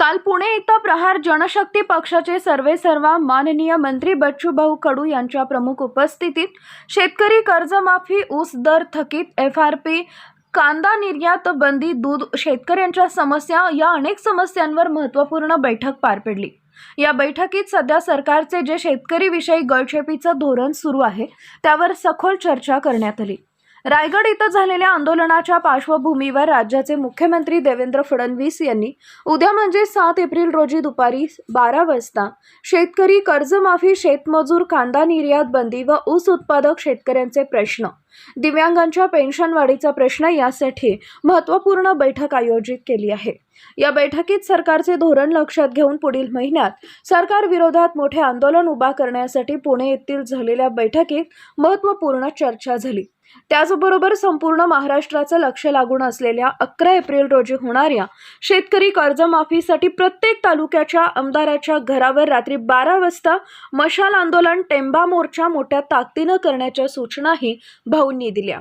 काल पुणे इथं प्रहार जनशक्ती पक्षाचे सर्वेसर्वा माननीय मंत्री बच्चूभाऊ कडू यांच्या प्रमुख उपस्थितीत शेतकरी कर्जमाफी ऊस दर थकीत एफ आर पी कांदा निर्यात बंदी दूध शेतकऱ्यांच्या समस्या या अनेक समस्यांवर महत्त्वपूर्ण बैठक पार पडली. या बैठकीत सध्या सरकारचे जे शेतकरीविषयी गळछेपीचं धोरण सुरू आहे त्यावर सखोल चर्चा करण्यात आली. रायगड इथं झालेल्या आंदोलनाच्या पार्श्वभूमीवर राज्याचे मुख्यमंत्री देवेंद्र फडणवीस यांनी उद्या म्हणजे सात एप्रिल रोजी दुपारी बारा वाजता शेतकरी कर्जमाफी शेतमजूर कांदा निर्यात बंदी व ऊस उत्पादक शेतकऱ्यांचे प्रश्न दिव्यांगांच्या पेन्शन वाढीचा प्रश्न यासाठी महत्त्वपूर्ण बैठक आयोजित केली आहे. या बैठकीत सरकारचे धोरण लक्षात घेऊन पुढील महिन्यात सरकार विरोधात मोठे आंदोलन उभा करण्यासाठी पुणे येथील झालेल्या बैठकीत महत्त्वपूर्ण चर्चा झाली. त्याचबरोबर संपूर्ण महाराष्ट्राचं लक्ष लागून असलेल्या अकरा एप्रिल रोजी होणाऱ्या शेतकरी कर्जमाफीसाठी प्रत्येक तालुक्याच्या आमदाराच्या घरावर रात्री बारा वाजता मशाल आंदोलन टेंबा मोर्चा मोठ्या ताकदीनं करण्याच्या सूचनाही भा ഭൗന്യതില്ല